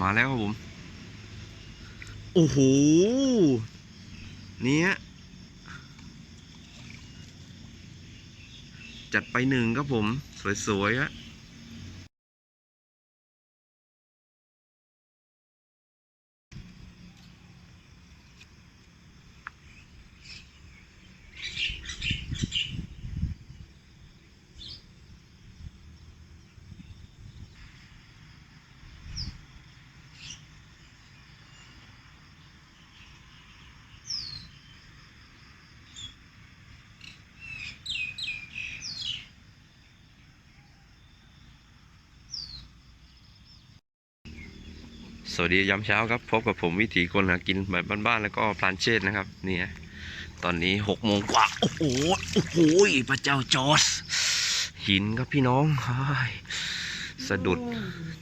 มาแล้วครับผม โอ้โห เนี้ย จัดไปหนึ่งครับผม สวยๆอะ สวัสดียามเช้าครับพบกับผมวิถีคนหากินแบบบ้านๆแล้วก็พลานเชษนะครับนี่ยตอนนี้หกโมงกว่า โอ้โหโอ้โหพระเจ้าจอสหินครับพี่น้องสะดุด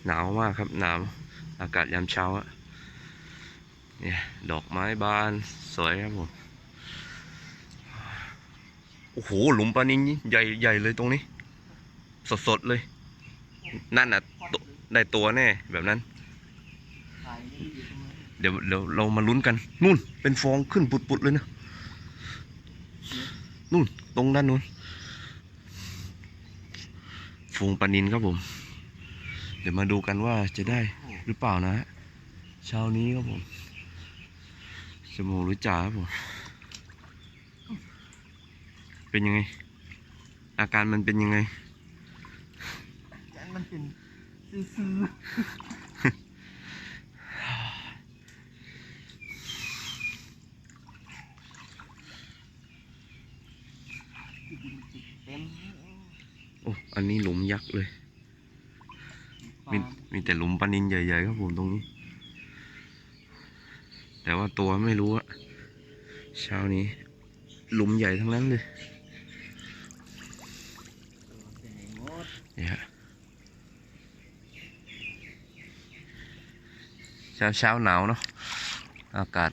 หนาวมากครับหนาวอากาศยามเช้าอะเนี่ยดอกไม้บานสวยครับผมโอ้โหหลุมปลานินใหญ่ใหญ่เลยตรงนี้ สดๆเลย นั่นน่ะได้ตัวแน่แบบนั้น เดี๋ยวเดี๋ยวเรามาลุ้นกัน นู่น เป็นฟองขึ้นปุดๆเลยนะ นู่น ตรงด้านนู้นฟงปลานินครับผม เดี๋ยวมาดูกันว่าจะได้หรือเปล่านะฮะเช้านี้ครับผมจมูหรือจ่าครับผม เป็นยังไง อาการมันเป็นยังไงมันเป็นซื้อเต็ม โอ้ อันนี้หลุมยั กษ์เลย มีมีแต่หลุมปลานินใหญ่ๆครับผมตรงนี้ แต่ว่าตัวไม่รู้อะเช้านี้ หลุมใหญ่ทั้งนั้นเลยเนี่ยฮะเช้าเช้าหนาวเนาะอากาศ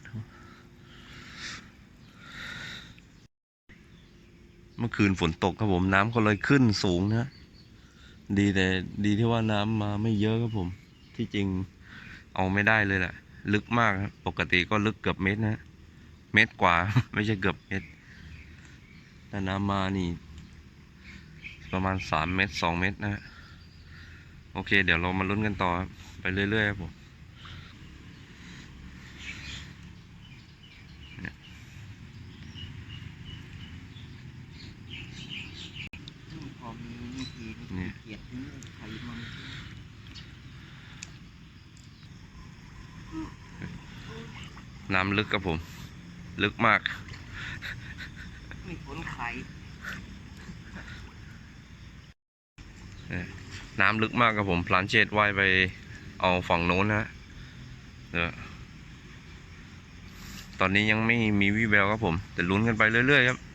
เมื่อคืนฝนตกครับผมน้ำก็เลยขึ้นสูงนะ ดีแต่ดีที่ว่าน้ำมาไม่เยอะครับผม ที่จริงเอาไม่ได้เลยแหละลึกมากครับปกติก็ลึกเกือบเมตรนะเมตรกว่า ไม่ใช่เกือบเมตรแต่น้ำมานี่ ประมาณสามเมตรสองเมตรนะฮะโอเค เดี๋ยวเรามาลุ้นกันต่อไปเรื่อยๆครับผม พอมีวิธีมีเกียรตินี่ใครมันน้ำลึกครับผม ลึกมาก มีคนไข่น้ำลึกมากครับผมพลานเชตว่ายไปเอาฝั่งโน้นนะฮะเดี๋ยวตอนนี้ยังไม่มีวิแววครับผม แต่ลุ้นกันไปเรื่อยๆครับ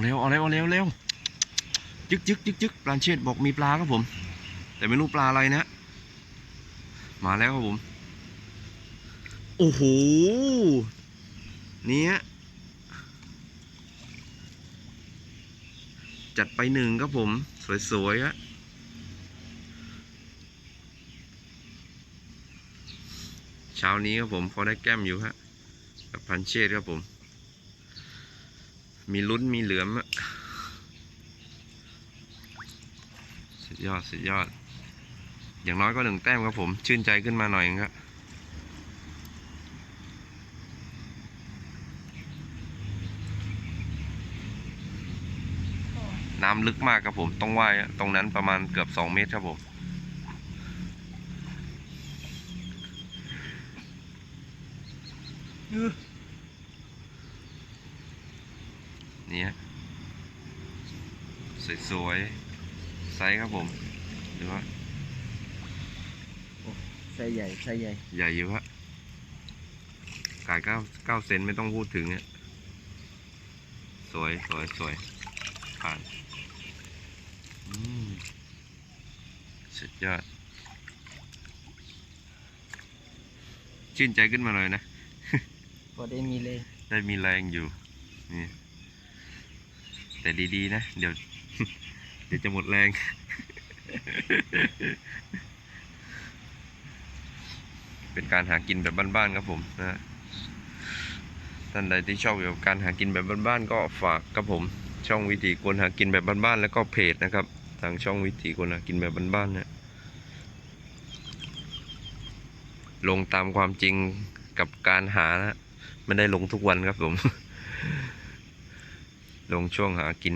เอาเร็วเอาเร็วเอาเร็วเร็วยึกยึกยึกยึกพลานเชตบอกมีปลาครับผม แต่ไม่รู้ปลาอะไรนะ มาแล้วครับผม โอ้โหเนี้ยจัดไปหนึ่งครับผม สวยๆอะเช้านี้ครับผมพอได้แก้มอยู่ฮะกับพันเชษครับผม มีลุ้นมีเหลือมอะสุดยอดสุดยอด อย่างน้อยก็หนึ่งแต้มครับผม ชื่นใจขึ้นมาหน่อยครับน้ำลึกมากครับผม ต้องว่ายตรงนั้นประมาณเกือบสองเมตรครับผมนี่ฮะ สวยๆไซส์ครับผมหรือว่าใส่ใหญ่ใส่ใหญ่ ใหญ่อยู่ฮะกายเก้าเก้าเซนไม่ต้องพูดถึงเนี่ยสวยสวยสวยผ่านอืมสุดยอด ชื่นใจขึ้นมาเลยนะอได้มีเลยได้มีแรงอยู่นี่แต่ดีๆนะ เดี๋ยว เดี๋ยวจะหมดแรง เป็นการหากินแบบบ้านๆครับผมนะท่านใดที่ชอบเกี่ยวกับการหากินแบบบ้านๆก็ฝากครับผม ช่องวิถีคนหากินแบบบ้านๆแล้วก็เพจนะครับ ทางช่องวิถีคนหากินแบบบ้านๆเนี่ยลงตามความจริงกับการหานะไม่ได้ลงทุกวันครับผม ลงช่วงหากิน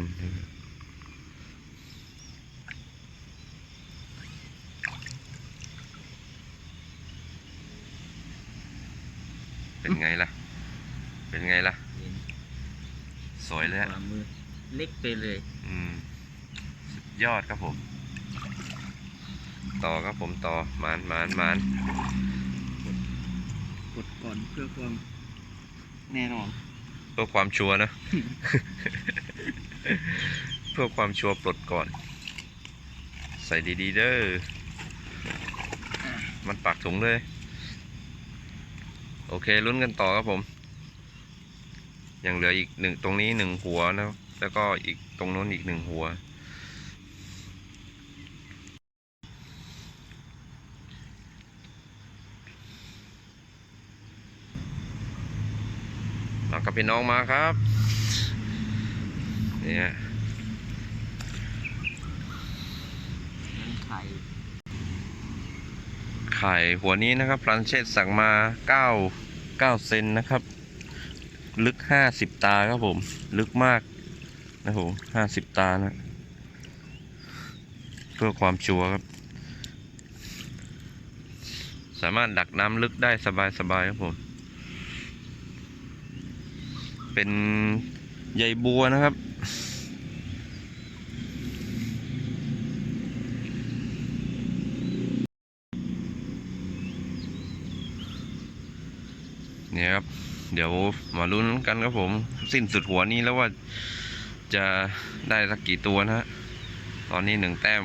เป็นไงล่ะ เป็นไงล่ะเห็นสวยเลยขฮะวามือเล็กไปเลย อืมสุดยอดครับผม ต่อครับผมต่อหมานหมานหมานกดก่อนเพื่อความแน่นอน เพื่อความชัวร์นะ เพื่อความชัวร์ปลดก่อน ใส่ดีๆเด้อมันปักถุงเลยโอเคลุ้นกันต่อครับผม ยังเหลืออีกหนึ่งตรงนี้หนึ่งหัวนะแล้วก็อีกตรงโน้นอีกหนึ่งหัว มากับพี่น้องมาครับ เนี่ยไข่ไข่หัวนี้นะครับพลันเชษสั่งมาเก้า เก้าเซนนะครับ ลึกห้าสิบตาครับผม ลึกมากนะผมห้าสิบตานะ เพื่อความชัวร์ครับ สามารถดักน้ำลึกได้สบายๆครับผม เป็นใยบัวนะครับ เนี่ยครับ เดี๋ยวมาลุ้นกันครับผม สิ้นสุดหัวนี้แล้วว่าจะได้สักกี่ตัวนะฮะ ตอนนี้หนึ่งแต้ม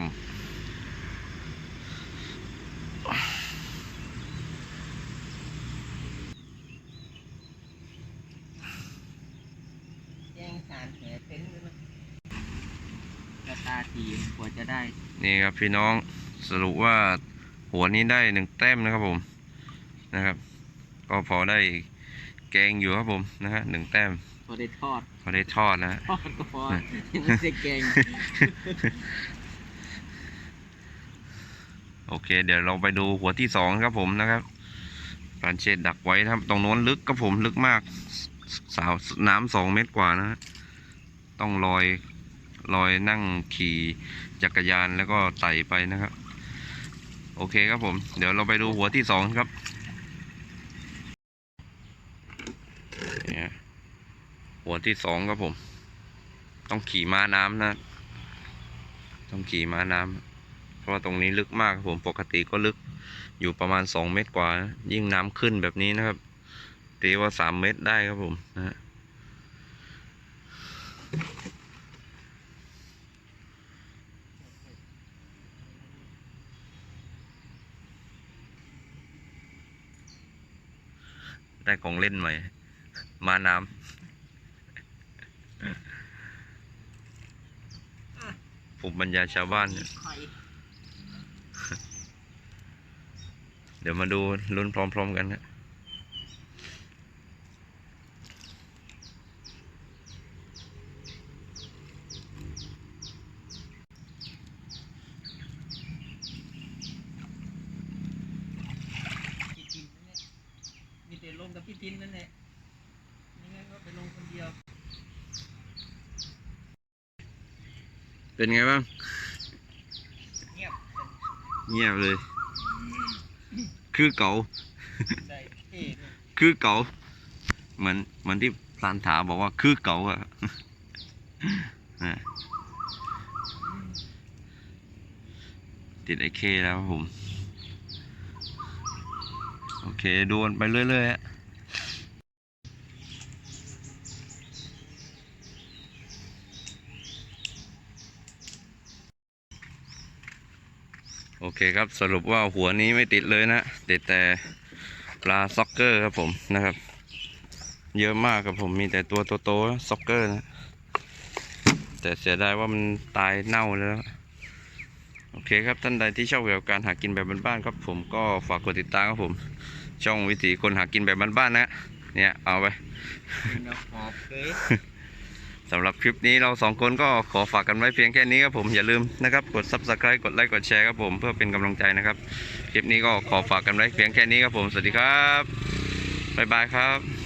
แย่งสารแหเต็นด้วยนะกระตาทีกว่าจะได้ นี่ครับพี่น้องสรุปว่าหัวนี้ได้หนึ่งแต้มนะครับผมนะครับ ก็พอได้แกงอยู่ครับผมนะฮะหนึ่งแต้มพอได้ทอด พอได้ทอดนะฮะ ทอดก็พอยังไม่ได้แกง โอเค เดี๋ยวเราไปดูหัวที่สองครับผมนะครับปานเชดดักไว้นะครับ ตรงโน้นลึกครับผมลึกมาก สาวน้ำสองเมตรกว่านะฮะต้องลอยลอยนั่งขี่จักรยานแล้วก็ไต่ไปนะครับ โอเคครับผม เดี๋ยวเราไปดูหัวที่สองครับเนี่ย หัวที่สองครับผม ต้องขี่ม้าน้ำนะ ต้องขี่ม้าน้ำเพราะว่าตรงนี้ลึกมากครับผมปกติก็ลึกอยู่ประมาณสองเมตรกว่า ยิ่งน้ำขึ้นแบบนี้นะครับตีว่าสามเมตรได้ครับผมนะฮะได้ของเล่นใหม่ มาน้ำ ผมบรรยายชาวบ้านเนี่ยไข่เดี๋ยวมาดูลุ้นพร้อม ๆ กันนะพี่ทินนั่นแหละมีแต่ลงกับพี่ทินนั่นแหละยังไงก็ไปลงคนเดียว เป็นไงบ้าง เงียบเงียบเลย คือเก่าใส่เท่ด้วยคือเก่า เหมือนเหมือนที่พลานถาบอกว่าคือเก่าอะนะติดไอเคแล้วครับผม โอเคดูกันไปเรื่อยๆฮะ เคครับสรุปว่าหัวนี้ไม่ติดเลยนะติดแต่ปลาซ็อกเกอร์ครับผมนะครับ เยอะมากครับผมมีแต่ตัวโตๆซ็อกเกอร์นะแต่เสียดายว่ามันตายเน่าแล้วโอเคครับท่านใดที่ชอบเกี่ยวกับการหากินแบบบ้านๆครับผมก็ฝากกดติดตามครับผม ช่องวิถีคนหากินแบบบ้านๆนะเนี่ยเอาไป สำหรับคลิปนี้เราสองคนก็ขอฝากกันไว้เพียงแค่นี้ครับผมอย่าลืมนะครับกด subscribe กดไลค์กดแชร์ครับผมเพื่อเป็นกำลังใจนะครับ คลิปนี้ก็ขอฝากกันไว้เพียงแค่นี้ครับผมสวัสดีครับบ๊ายบายครับ